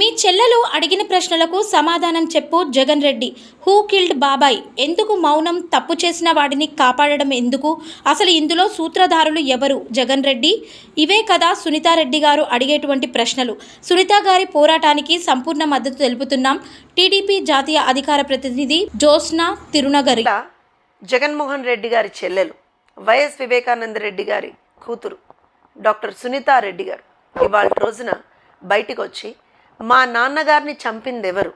మీ చెల్లెలు అడిగిన ప్రశ్నలకు సమాధానం చెప్పు జగన్ రెడ్డి. హూ కిల్డ్ బాబాయ్? ఎందుకు మౌనం తప్పు చేసిన వాడిని కాపాడడం ఎందుకు? అసలు ఇందులో సూత్రధారులు ఎవరు? జగన్ రెడ్డి? ఇవే కదా సునీతారెడ్డి గారు అడిగేటువంటి ప్రశ్నలు. సునీత గారి పోరాటానికి సంపూర్ణ మద్దతు తెలుపుతున్నాం. టీడీపీ జాతీయ అధికార ప్రతినిధి జోస్నా తిరునగరి. జగన్మోహన్ రెడ్డి గారి చెల్లెలు వైఎస్ వివేకానంద రెడ్డి గారి కూతురు డాక్టర్ సునీతారెడ్డి గారు ఇవాళ రోజున బయటకు వచ్చి మా నాన్నగారిని చంపింది ఎవరు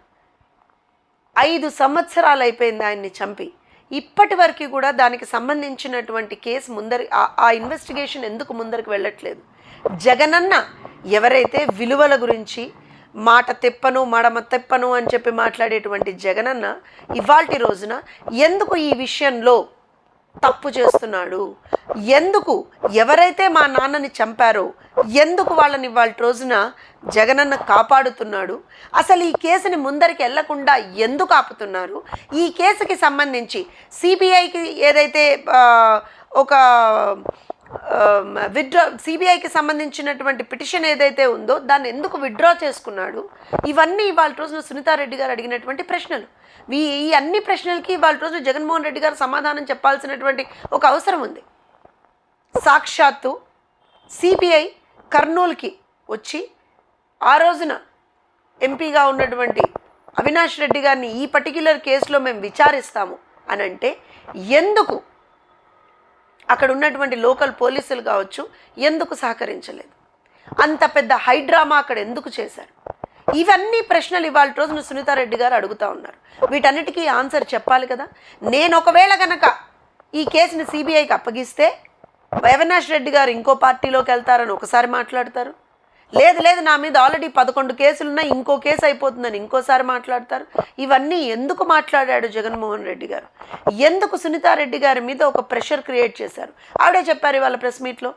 ఐదు సంవత్సరాలు అయిపోయింది ఆయన్ని చంపి. ఇప్పటి వరకు కూడా దానికి సంబంధించినటువంటి కేసు ముందరి ఆ- ఆ ఇన్వెస్టిగేషన్ ఎందుకు ముందరికి వెళ్ళట్లేదు? జగనన్న ఎవరైతే విలువల గురించి మాట తెప్పను మడమ తెప్పను అని చెప్పి మాట్లాడేటువంటి జగనన్న ఇవాల్టి రోజున ఎందుకు ఈ విషయంలో తప్పు చేస్తున్నాడు. ఎందుకు? ఎవరైతే మా నాన్నని చంపారో ఎందుకు వాళ్ళని ఇవాళ రోజున జగనన్న కాపాడుతున్నాడు? అసలు ఈ కేసుని ముందరికి వెళ్ళకుండా ఎందుకు ఆపుతున్నారు? ఈ కేసుకి సంబంధించి సిబిఐకి ఏదైతే ఒక Um, విత్డ్రా సిబిఐకి సంబంధించినటువంటి పిటిషన్ ఏదైతే ఉందో దాన్ని ఎందుకు విత్డ్రా చేసుకున్నాడు? ఇవన్నీ ఇవాళ రోజున సునీతారెడ్డి గారు అడిగినటువంటి ప్రశ్నలు. ఈ ఈ అన్ని ప్రశ్నలకి ఇవాళ రోజున జగన్మోహన్ రెడ్డి గారు సమాధానం చెప్పాల్సినటువంటి ఒక అవసరం ఉంది. సాక్షాత్తు సిబిఐ కర్నూలుకి వచ్చి ఆ రోజున ఎంపీగా ఉన్నటువంటి అవినాష్ రెడ్డి గారిని ఈ పర్టిక్యులర్ కేసులో మేము విచారిస్తాము అని అంటే ఎందుకు అక్కడ ఉన్నటువంటి లోకల్ పోలీసులు కావచ్చు ఎందుకు సహకరించలేదు? అంత పెద్ద హైడ్రామా అక్కడ ఎందుకు చేశారు? ఇవన్నీ ప్రశ్నలు ఇవాళ రోజున సునీతారెడ్డి గారు అడుగుతా ఉన్నారు. వీటన్నిటికీ ఆన్సర్ చెప్పాలి కదా? నేను ఒకవేళ కనుక ఈ కేసుని సిబిఐకి అప్పగిస్తే అవినాష్ రెడ్డి గారు ఇంకో పార్టీలోకి వెళ్తారని ఒకసారి మాట్లాడతారు? లేదు లేదు నా మీద ఆల్రెడీ పదకొండు కేసులున్నాయి ఇంకో కేసు అయిపోతుందని ఇంకోసారి మాట్లాడతారు. ఇవన్నీ ఎందుకు మాట్లాడాడు జగన్మోహన్ రెడ్డి గారు? ఎందుకు సునీతారెడ్డి గారి మీద ఒక ప్రెషర్ క్రియేట్ చేశారు? ఆవిడే చెప్పారు ఇవాళ ప్రెస్ మీట్లో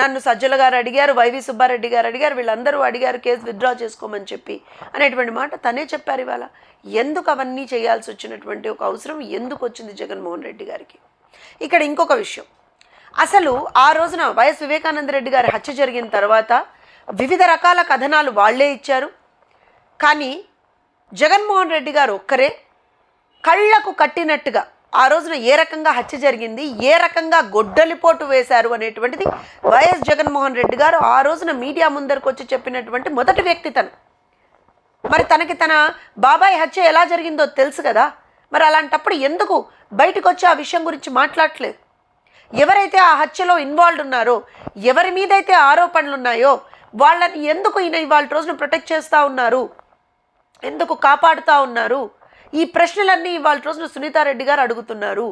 నన్ను సజ్జల గారు అడిగారు వైవి సుబ్బారెడ్డి గారు అడిగారు వీళ్ళందరూ అడిగారు కేసు విత్డ్రా చేసుకోమని చెప్పి అనేటువంటి మాట తనే చెప్పారు ఇవాళ. ఎందుకు అవన్నీ చేయాల్సి వచ్చినటువంటి ఒక అవసరం ఎందుకు వచ్చింది జగన్మోహన్ రెడ్డి గారికి? ఇక్కడ ఇంకొక విషయం. అసలు ఆ రోజున వైఎస్ వివేకానంద రెడ్డి గారి హత్య జరిగిన తర్వాత వివిధ రకాల కథనాలు వాళ్ళే ఇచ్చారు. కానీ జగన్మోహన్ రెడ్డి గారు ఒక్కరే కళ్ళకు కట్టినట్టుగా ఆ రోజున ఏ రకంగా హత్య జరిగింది ఏ రకంగా గొడ్డలిపోటు వేశారు అనేటువంటిది వైఎస్ జగన్మోహన్ రెడ్డి గారు ఆ రోజున మీడియా ముందరకు వచ్చి చెప్పినటువంటి మొదటి వ్యక్తి తను. మరి తనకి తన బాబాయ్ హత్య ఎలా జరిగిందో తెలుసు కదా? మరి అలాంటప్పుడు ఎందుకు బయటకు వచ్చి ఆ విషయం గురించి మాట్లాడట్లేదు? ఎవరైతే ఆ హత్యలో ఇన్వాల్వ్ ఉన్నారో ఎవరి మీదైతే ఆరోపణలు ఉన్నాయో వాళ్ళని ఎందుకు ఈయన ఇవాళ రోజున ప్రొటెక్ట్ చేస్తూ ఉన్నారు? ఎందుకు కాపాడుతూ ఉన్నారు? ఈ ప్రశ్నలన్నీ ఇవాళ రోజున సునీతారెడ్డి గారు అడుగుతున్నారు.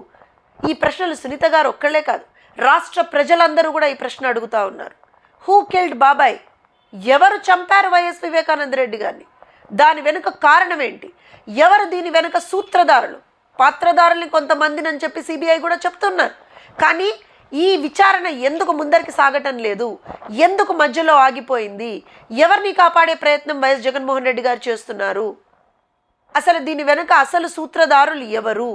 ఈ ప్రశ్నలు సునీత గారు ఒక్కళ్ళే కాదు రాష్ట్ర ప్రజలందరూ కూడా ఈ ప్రశ్న అడుగుతా ఉన్నారు. హూ కిల్డ్ బాబాయ్ ఎవరు చంపారు వైఎస్ వివేకానంద రెడ్డి గారిని? దాని వెనుక కారణం ఏంటి? ఎవరు దీని వెనుక సూత్రధారులు? పాత్రధారుల్ని కొంతమందిని అని చెప్పి సిబిఐ కూడా చెప్తున్నారు. కానీ ఈ విచారణ ఎందుకు ముందరికి సాగటం లేదు? ఎందుకు మధ్యలో ఆగిపోయింది? ఎవరిని కాపాడే ప్రయత్నం వైఎస్ జగన్మోహన్ రెడ్డి గారు చేస్తున్నారు? అసలు దీని వెనుక అసలు సూత్రధారులు ఎవరు?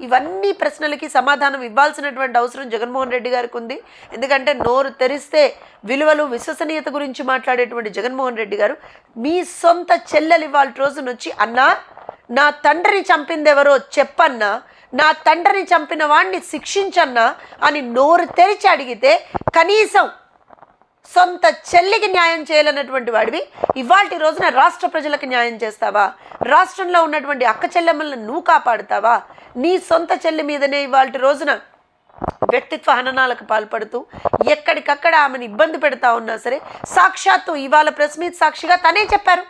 ఇవన్నీ ప్రశ్నలకి సమాధానం ఇవ్వాల్సినటువంటి అవసరం జగన్మోహన్ రెడ్డి గారికి ఉంది. ఎందుకంటే నోరు తెరిస్తే విలువలు విశ్వసనీయత గురించి మాట్లాడేటువంటి జగన్మోహన్ రెడ్డి గారు మీ సొంత చెల్లెలు ఇవాళ రోజునొచ్చి అన్నా నా తండ్రిని చంపింది ఎవరో చెప్పన్నా నా తండ్రిని చంపిన వాడిని శిక్షించన్నా అని నోరు తెరిచి అడిగితే కనీసం సొంత చెల్లికి న్యాయం చేయాలన్నటువంటి వాడివి. ఇవాళ రోజున రాష్ట్ర ప్రజలకు న్యాయం చేస్తావా? రాష్ట్రంలో ఉన్నటువంటి అక్క చెల్లెమ్మలను నువ్వు కాపాడుతావా? నీ సొంత చెల్లి మీదనే ఇవాళ రోజున వ్యక్తిత్వ హననాలకు పాల్పడుతూ ఎక్కడికక్కడ ఆమెను ఇబ్బంది పెడతా ఉన్నా సరే సాక్షాత్తు ఇవాళ ప్రెస్ మీట్ సాక్షిగా తనే చెప్పారు.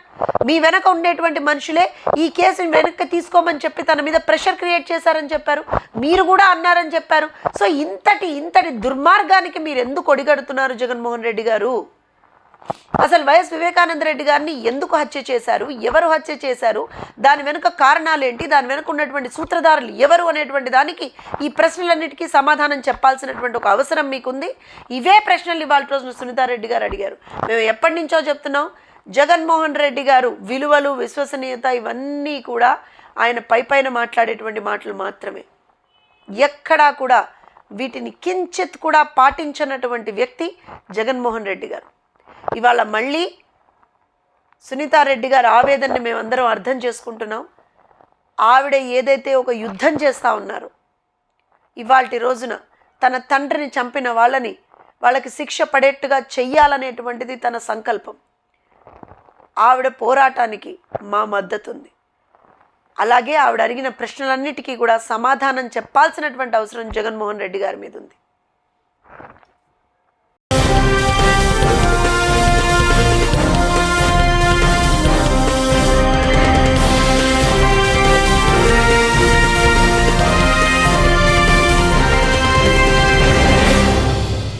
మీ వెనక ఉండేటువంటి మనుషులే ఈ కేసుని వెనక్కి తీసుకోమని చెప్పి తన మీద ప్రెషర్ క్రియేట్ చేశారని చెప్పారు. మీరు కూడా అన్నారని చెప్పారు. సో ఇంతటి ఇంతటి దుర్మార్గానికి మీరు ఎందుకు ఒడిగడుతున్నారు జగన్మోహన్ రెడ్డి గారు? అసలు వైఎస్ వివేకానంద రెడ్డి గారిని ఎందుకు హత్య చేశారు? ఎవరు హత్య చేశారు? దాని వెనుక కారణాలు ఏంటి? దాని వెనుక ఉన్నటువంటి సూత్రధారులు ఎవరు అనేటువంటి దానికి ఈ ప్రశ్నలన్నిటికీ సమాధానం చెప్పాల్సినటువంటి ఒక అవసరం మీకుంది. ఇవే ప్రశ్నలు ఇవాళ రోజున సునీతారెడ్డి గారు అడిగారు. మేము ఎప్పటి నుంచో చెప్తున్నాం జగన్మోహన్ రెడ్డి గారు విలువలు విశ్వసనీయత ఇవన్నీ కూడా ఆయన పై పైన మాట్లాడేటువంటి మాటలు మాత్రమే. ఎక్కడా కూడా వీటిని కించిత్ కూడా పాటించనటువంటి వ్యక్తి జగన్మోహన్ రెడ్డి గారు. ఇవాళ మళ్ళీ సునీతారెడ్డి గారి ఆవేదనని మేమందరం అర్థం చేసుకుంటున్నాం. ఆవిడ ఏదైతే ఒక యుద్ధం చేస్తూ ఉన్నారో ఇవాళ రోజున తన తండ్రిని చంపిన వాళ్ళని వాళ్ళకి శిక్ష పడేట్టుగా చెయ్యాలనేటువంటిది తన సంకల్పం. ఆవిడ పోరాటానికి మా మద్దతు ఉంది అలాగే ఆవిడ అడిగిన ప్రశ్నలన్నిటికీ కూడా సమాధానం చెప్పాల్సినటువంటి అవసరం జగన్మోహన్ రెడ్డి గారి మీద ఉంది